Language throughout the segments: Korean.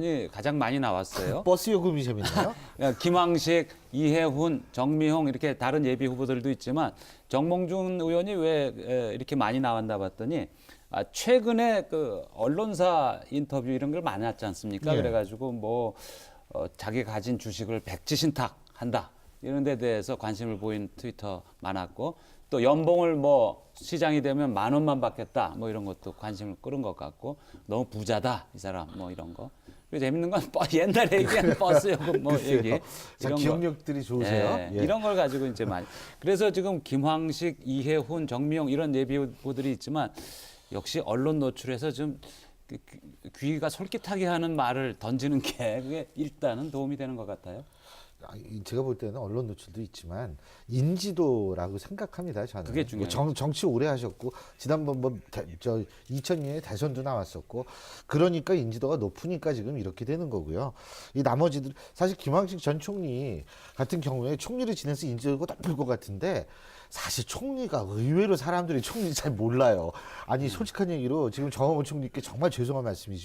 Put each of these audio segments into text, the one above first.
이 가장 많이 나왔어요. 버스 요금이 재밌나요? 야, 김황식, 이해훈, 정미홍 이렇게 다른 예비 후보들도 있지만 정몽준 의원이 왜 에, 이렇게 많이 나왔나 봤더니 아, 최근에 그 언론사 인터뷰 이런 걸 많이 했지 않습니까? 예. 그래가지고 뭐 어, 자기 가진 주식을 백지신탁 한다 이런 데 대해서 관심을 보인 트위터 많았고 또 연봉을 뭐 시장이 되면 만 원만 받겠다 뭐 이런 것도 관심을 끌은 것 같고 너무 부자다 이 사람 뭐 이런 거. 그리고 재밌는 건 버- 옛날에 얘기한 버스 요금 뭐 얘기 자, 이런 거. 기억력들이 좋으세요. 예, 예. 이런 걸 가지고 이제 많이. 그래서 지금 김황식, 이해훈, 정미용 이런 예비 후보들이 있지만 역시 언론 노출에서 좀 그- 그- 귀가 솔깃하게 하는 말을 던지는 게 그게 일단은 도움이 되는 것 같아요. 아, 이- 제가 볼 때는 언론 노출도 있지만 인지도라고 생각합니다. 저는 그게 중요해요. 정, 정치 오래 하셨고 지난번 뭐저 2000년에 대선도 나왔었고 그러니까 인지도가 높으니까 지금 이렇게 되는 거고요. 이 나머지들 사실 김황식 전 총리 같은 경우에 총리를 지내서 인지도가 높을 것 같은데 사실 총리가 의외로 사람들이 총리 잘 몰라요. 아니 솔직한 얘기로 지금 정원호 총리께 정말 죄송한 말씀이지만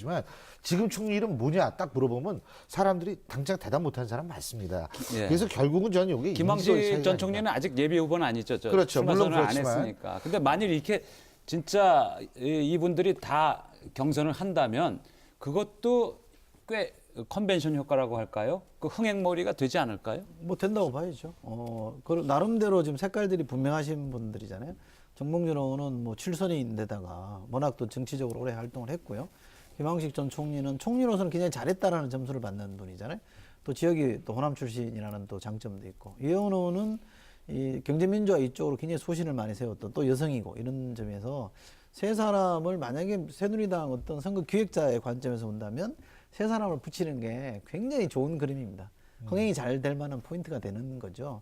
지금 총리 이름 뭐냐 딱 물어보면 사람들이 당장 대답 못하는 사람 많습니다. 예. 그래서 결국은 저는 이게 김황식 전 아닌가. 총리는 아직 예비 후보는 아니죠. 저 그렇죠. 물론 안. 했으니까. 근데 만일 이렇게 진짜 이- 이분들이 다 경선을 한다면 그것도 꽤 컨벤션 효과라고 할까요? 그 흥행머리가 되지 않을까요? 뭐 된다고 봐야죠. 어, 그 나름대로 지금 색깔들이 분명하신 분들이잖아요. 정봉준 의원은 뭐 칠선인데다가 워낙 또 정치적으로 오래 활동을 했고요. 김황식 전 총리는 총리로서는 굉장히 잘했다라는 점수를 받는 분이잖아요. 또 지역이 또 호남 출신이라는 또 장점도 있고 의원은 이 경제민주화 이쪽으로 굉장히 소신을 많이 세웠던 또 여성이고 이런 점에서 세 사람을 만약에 새누리당 어떤 선거 기획자의 관점에서 본다면 세 사람을 붙이는 게 굉장히 좋은 그림입니다. 흥행이 잘 될 만한 포인트가 되는 거죠.